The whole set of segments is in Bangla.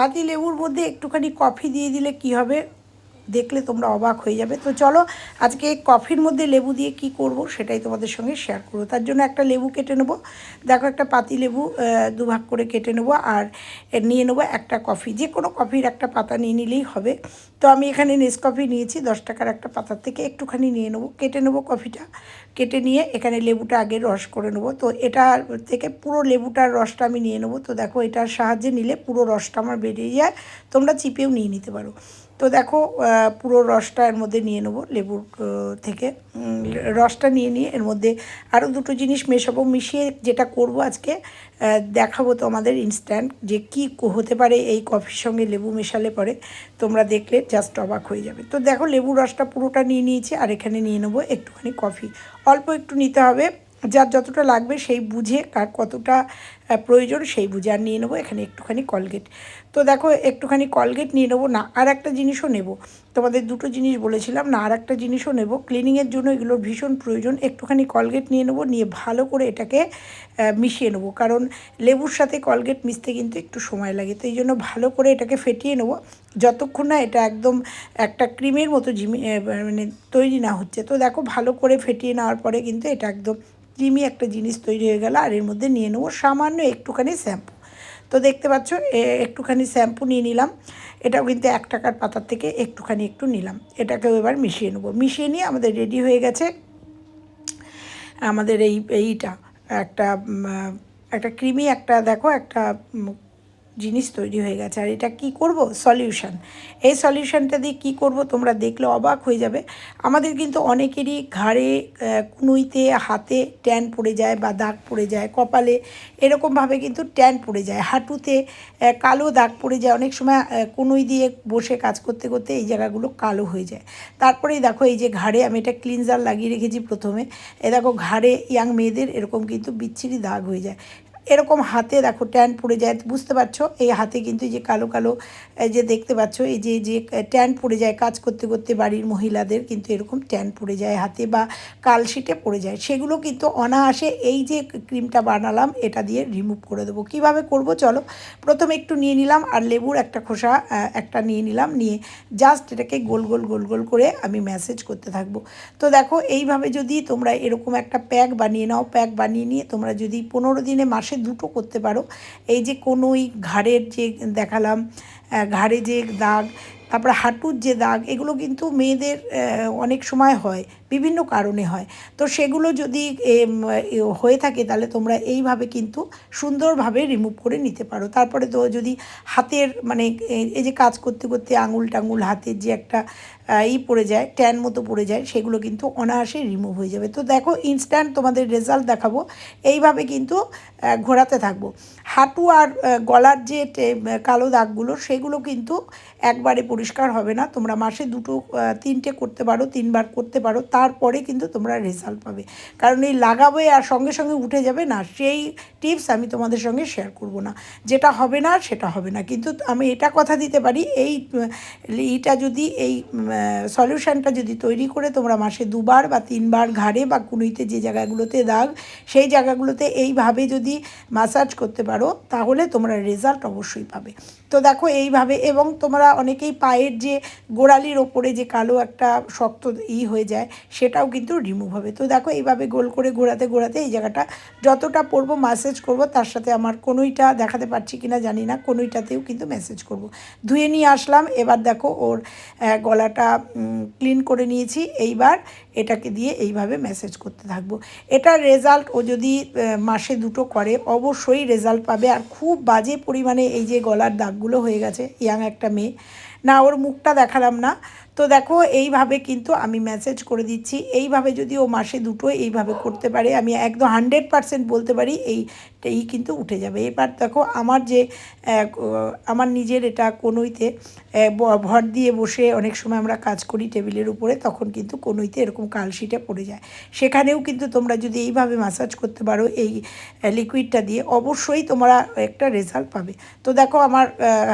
পাতি লেবুর মধ্যে একটুখানি কফি দিয়ে দিলে কি হবে? দেখলে তোমরা অবাক হয়ে যাবে। তো চলো, আজকে কফির মধ্যে লেবু দিয়ে কি করব সেটাই তোমাদের সঙ্গে শেয়ার করব। তার জন্য একটা লেবু কেটে নেব। দেখো, একটা পাতি লেবু দুভাগ করে কেটে নেব আর নিয়ে নেব একটা কফি। যে কোনো কফির একটা পাতা নিয়ে নিলেই হবে। তো আমি এখানে নেসকফি নিয়েছি, দশ টাকার একটা পাতার থেকে একটুখানি নিয়ে নেব। কেটে নেব কফিটা। কেটে নিয়ে এখানে লেবুটা আগে রস করে নেব। তো এটা থেকে পুরো লেবুটার রসটা আমি নিয়ে নেব। তো দেখো, এটার সাহায্যে নিলে পুরো রসটা আমার বেরিয়ে যায়। তোমরা চিপেও নিয়ে নিতে পারো। তো দেখো পুরো রসটা এর মধ্যে নিয়ে নেব লেবুর থেকে। রসটা নিয়ে নিয়ে এর মধ্যে আরও দুটো জিনিস মেশাবো, মিশিয়ে যেটা করব আজকে দেখাবো তো আমাদের ইনস্ট্যান্ট যে কি হতে পারে এই কফির সঙ্গে লেবু মেশালে পরে তোমরা দেখলে জাস্ট অবাক হয়ে যাবে। তো দেখো লেবু রসটা পুরোটা নিয়ে নিয়েছি আর এখানে নিয়ে নেব একটুখানি কফি। অল্প একটু নিতে হবে। যার যতটা লাগবে সেই বুঝে কার কতটা প্রয়োজন সেই বুঝে আর নিয়ে নেব। এখানে একটুখানি কলগেট তো দেখো, একটুখানি কলগেট নিয়ে নেব। না, আর একটা জিনিসও নেব। তোমাদের দুটো জিনিস বলেছিলাম। না, আর একটা জিনিসও নেব। ক্লিনিংয়ের জন্য এগুলোর ভীষণ প্রয়োজন। একটুখানি কলগেট নিয়ে নেব। নিয়ে ভালো করে এটাকে মিশিয়ে নেব। কারণ লেবুর সাথে কলগেট মিশতে কিন্তু একটু সময় লাগে। তো এই জন্য ভালো করে এটাকে ফেটিয়ে নেব। যতক্ষণ না এটা একদম একটা ক্রিমের মতো জিমি মানে তৈরি না হচ্ছে। তো দেখো, ভালো করে ফেটিয়ে নেওয়ার পরে কিন্তু এটা একদম ক্রিমি একটা জিনিস তৈরি হয়ে গেল, আর এর মধ্যে নিয়ে নেব সামান্য একটুখানি শ্যাম্পু। তো দেখতে পাচ্ছ একটুখানি শ্যাম্পু নিয়ে নিলাম, এটাও কিন্তু এক টাকার পাতার থেকে একটুখানি একটু নিলাম, এটাকেও এবার মিশিয়ে নেব। মিশিয়ে নিয়ে আমাদের রেডি হয়ে গেছে আমাদের এই, এইটা একটা একটা ক্রিমি, একটা দেখো, একটা জিনিস তৈরি হয়ে গেছে। আর এটা কি করব? সলিউশন এই সলিউশনটা দিয়ে কী করব তোমরা দেখলে অবাক হয়ে যাবে। আমাদের কিন্তু অনেকেরই ঘাড়ে কুনুইতে, হাতে ট্যান পড়ে যায় বা দাগ পড়ে যায়, কপালে এরকমভাবে কিন্তু ট্যান পড়ে যায়। হাঁটুতে কালো দাগ পড়ে যায়। অনেক সময় কুনুই দিয়ে বসে কাজ করতে করতে এই জায়গাগুলো কালো হয়ে যায়। তারপরেই দেখো, এই যে ঘাড়ে আমি এটা ক্লিনজার লাগিয়ে রেখেছি প্রথমে। এ দেখো, ঘাড়ে ইয়াং মেয়েদের এরকম কিন্তু বিচ্ছিরি দাগ হয়ে যায়। এরকম হাতে দেখো ট্যান পড়ে যায়, বুঝতে পারছ? এই হাতে কিন্তু যে কালো কালো যে দেখতে পাচ্ছ, এই যে যে ট্যান পড়ে যায় কাজ করতে করতে বাড়ির মহিলাদের কিন্তু এরকম ট্যান পড়ে যায় হাতে বা কালশিটে পড়ে যায়। সেগুলো কিন্তু অনায়াসে এই যে ক্রিমটা বানালাম, এটা দিয়ে রিমুভ করে দেবো। কীভাবে করব চলো, প্রথমে একটু নিয়ে নিলাম আর লেবুর একটা খোসা একটা নিয়ে নিলাম, নিয়ে জাস্ট এটাকে গোল গোল গোল গোল করে আমি ম্যাসেজ করতে থাকব। তো দেখো, এইভাবে যদি তোমরা এরকম একটা প্যাক বানিয়ে নাও, প্যাক বানিয়ে নিয়ে তোমরা যদি পনেরো দিনে মাসে দুটো করতে পারো। এই যে কোনো ওই ঘাড়ের যে দেখালাম ঘাড়ে যে দাগ, তারপরে হাঁটুর যে দাগ, এগুলো কিন্তু মেয়েদের অনেক সময় হয়। বিভিন্ন কারণে হয়। তো সেগুলো যদি হয়ে থাকে তাহলে তোমরা এইভাবে কিন্তু সুন্দরভাবে রিমুভ করে নিতে পারো। তারপরে তো যদি হাতের মানে এই যে কাজ করতে করতে আঙুল টাঙুল হাতের যে একটা ই পড়ে যায় ট্যান মতো পড়ে যায়, সেগুলো কিন্তু অনায়াসে রিমুভ হয়ে যাবে। তো দেখো ইনস্ট্যান্ট তোমাদের রেজাল্ট দেখাবো। এইভাবে কিন্তু ঘোরাতে থাকব। হাঁটু আর গলার যে কালো দাগগুলো, সেগুলো কিন্তু একবারে পরিষ্কার হবে না। তোমরা মাসে দুটো তিনটে করতে পারো, তিনবার করতে পারো। তারপরে কিন্তু তোমরা রেজাল্ট পাবে। কারণ এই লাগাবে আর সঙ্গে সঙ্গে উঠে যাবে না, সেই টিপস আমি তোমাদের সঙ্গে শেয়ার করব না। যেটা হবে না, সেটা হবে না। কিন্তু আমি এটা কথা দিতে পারি, এই, এইটা যদি, এই সলিউশনটা যদি তৈরি করে তোমরা মাসে দুবার বা তিনবার ঘাড়ে বা কুনুইতে যে জায়গাগুলোতে দাগ, সেই জায়গাগুলোতে এইভাবে যদি মাসাজ করতে পারো, তাহলে তোমরা রেজাল্ট অবশ্যই পাবে। তো দেখো এইভাবে, এবং তোমরা অনেকেই পায়ের যে গোড়ালির ওপরে যে কালো একটা শক্ত ই হয়ে যায় সেটাও কিন্তু রিমুভ হবে। তো দেখো, এইভাবে গোল করে ঘোরাতে ঘোরাতে এই জায়গাটা যতটা পরবো ম্যাসেজ করব, তার সাথে আমার কোনোইটা দেখাতে পারছি কি না জানি না, কোনোইটাতেও কিন্তু মেসেজ করব। ধুয়ে নিয়ে আসলাম, এবার দেখো ওর গলাটা ক্লিন করে নিয়েছি, এইবার এটাকে দিয়ে এইভাবে মেসেজ করতে থাকব। এটার রেজাল্ট ও যদি মাসে দুটো করে, অবশ্যই রেজাল্ট পাবে। আর খুব বাজে পরিমাণে এই যে গলার দাগগুলো হয়ে গেছে ইয়াং একটা মেয়ে। না, ওর মুখটা দেখালাম না। তো দেখো, এইভাবে কিন্তু আমি মেসেজ করে দিচ্ছি। এইভাবে যদি ও মাসে দুটো এইভাবে করতে পারে, আমি একদম হান্ড্রেড পারসেন্ট বলতে পারি, এই এই কিন্তু উঠে যাবে। এবার দেখো, আমার যে আমার নিজের এটা কোনোইতে ভর দিয়ে বসে অনেক সময় আমরা কাজ করি টেবিলের উপরে, তখন কিন্তু কোনোইতে এরকম কালশিটে পড়ে যায়। সেখানেও কিন্তু তোমরা যদি এইভাবে মাসাজ করতে পারো, এই লিকুইডটা দিয়ে, অবশ্যই তোমরা একটা রেজাল্ট পাবে। তো দেখো, আমার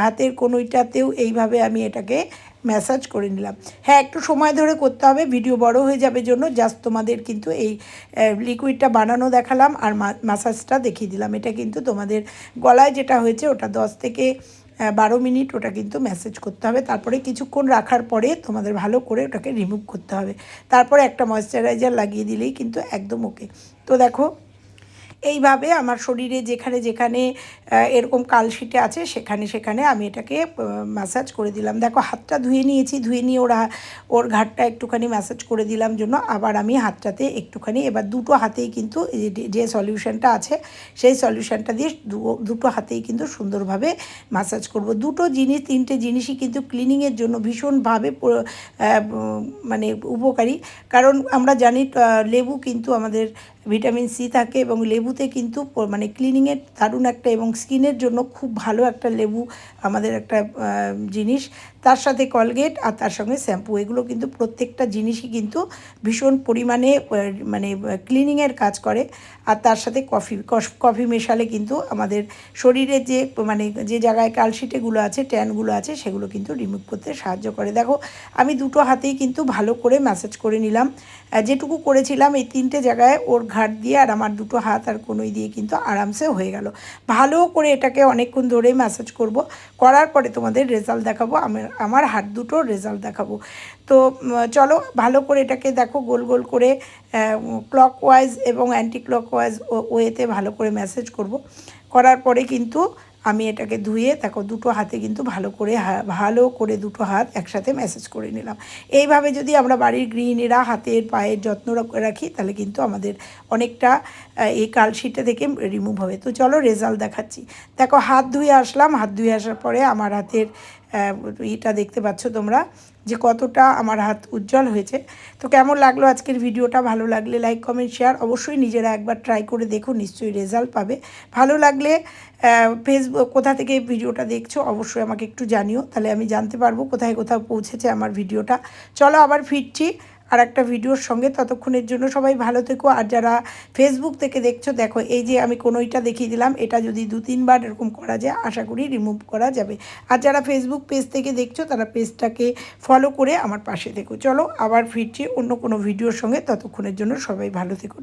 হাতের কোনোইটাতেও এইভাবে আমি এটাকে ম্যাসাজ করে নিলাম। হ্যাঁ একটু সময় ধরে করতে হবে ভিডিও বড় হয়ে যাবে জন্য। জাস্ট তোমাদের কিন্তু এই লিকুইডটা বানানো দেখালাম আর ম্যাসাজটা দেখিয়ে দিলাম। এটা কিন্তু তোমাদের গলায় যেটা হয়েছে, ওটা দশ থেকে বারো মিনিট ওটা কিন্তু ম্যাসেজ করতে হবে। তারপরে কিছুক্ষণ রাখার পরে তোমাদের ভালো করে ওটাকে রিমুভ করতে হবে। তারপরে একটা ময়শ্চারাইজার লাগিয়ে দিলেই কিন্তু একদম ওকে তো দেখো এইভাবে আমার শরীরে যেখানে যেখানে এরকম কালশিটে আছে, সেখানে সেখানে আমি এটাকে ম্যাসাজ করে দিলাম। দেখো, হাতটা ধুয়ে নিয়েছি, ধুয়ে নিয়ে ওরা, ওর ঘাটটা একটুখানি ম্যাসাজ করে দিলাম জন্য। আবার আমি হাতটাতে একটুখানি, এবার দুটো হাতেই কিন্তু যে- সলিউশনটা আছে, সেই সলিউশনটা দিয়ে দুটো হাতেই কিন্তু সুন্দরভাবে ম্যাসাজ করব। দুটো জিনিস, তিনটে জিনিসই কিন্তু ক্লিনিংয়ের জন্য ভীষণভাবে মানে উপকারী। কারণ আমরা জানি লেবু কিন্তু আমাদের ভিটামিন সি থাকে এবং লেবুতে কিন্তু মানে ক্লিনিংয়ের দারুণ একটা এবং স্কিনের জন্য খুব ভালো একটা লেবু আমাদের একটা জিনিস। তার সাথে কলগেট আর তার সঙ্গে শ্যাম্পু এগুলো কিন্তু প্রত্যেকটা জিনিসই কিন্তু ভীষণ পরিমাণে মানে ক্লিনিংয়ের কাজ করে। আর তার সাথে কফি কফ- মেশালে কিন্তু আমাদের শরীরে যে মানে যে জায়গায় কালশিটেগুলো আছে ট্যানগুলো আছে, সেগুলো কিন্তু রিমুভ করতে সাহায্য করে। দেখো, আমি দুটো হাতেই কিন্তু ভালো করে ম্যাসেজ করে নিলাম। যেটুকু করেছিলাম, এই তিনটে জায়গায় ওর ঘাট দিয়ে আর আমার দুটো হাত আর কোনোই দিয়ে কিন্তু আরামসে হয়ে গেল। ভালো করে এটাকে অনেকক্ষণ ধরে ম্যাসাজ করব। করার পরে তোমাদের রেজাল্ট দেখাবো। আমার আমার হাত দুটো রেজাল্ট দেখাবো। তো চলো ভালো করে এটাকে দেখো গোল গোল করে ক্লক ওয়াইজ এবং অ্যান্টি ক্লক ওয়াইজ ওয়েতে ভালো করে ম্যাসেজ করব। করার পরে কিন্তু আমি এটাকে ধুয়ে, দেখো দুটো হাতে কিন্তু ভালো করে ভালো করে দুটো হাত একসাথে ম্যাসেজ করে নিলাম। এইভাবে যদি আমরা বাড়ির গৃহিণীরা হাতের, পায়ের যত্ন রাখ- তাহলে কিন্তু আমাদের অনেকটা এই কালশিটটা থেকে রিমুভ হবে। তো চলো রেজাল্ট দেখাচ্ছি। দেখো হাত ধুয়ে আসলাম, হাত ধুয়ে আসার পরে আমার হাতের ইটা দেখতে পাচ্ছ তোমরা যে কতটা আমার হাত উজ্জ্বল হয়েছে। তো কেমন লাগল আজকের ভিডিওটা? ভালো লাগলে লাইক কমেন্ট শেয়ার অবশ্যই নিজেরা একবার ট্রাই করে দেখো, নিশ্চয়ই রেজাল্ট পাবে। ভালো লাগলে ফেসবুক কোথা থেকে ভিডিওটা দেখছ অবশ্যই আমাকে একটু জানিও। তাহলে আমি জানতে পারব কোথায় কোথাও পৌঁছেছে আমার ভিডিওটা। চলো আবার ফিরছি। আর একটা ভিডিওর সঙ্গে, ততক্ষণের জন্য সবাই ভালো থেকো। আর যারা ফেসবুক থেকে দেখছ, দেখো, এই যে আমি কোনোইটা দেখিয়ে দিলাম, এটা যদি দু, তিনবার এরকম করা যায়, আশা করি রিমুভ করা যাবে। আর যারা ফেসবুক পেজ থেকে দেখছ, তারা পেজটাকে ফলো করে আমার পাশে দেখো চলো, আবার ফিরছি অন্য কোনো ভিডিওর সঙ্গে, ততক্ষণের জন্য সবাই ভালো থেকো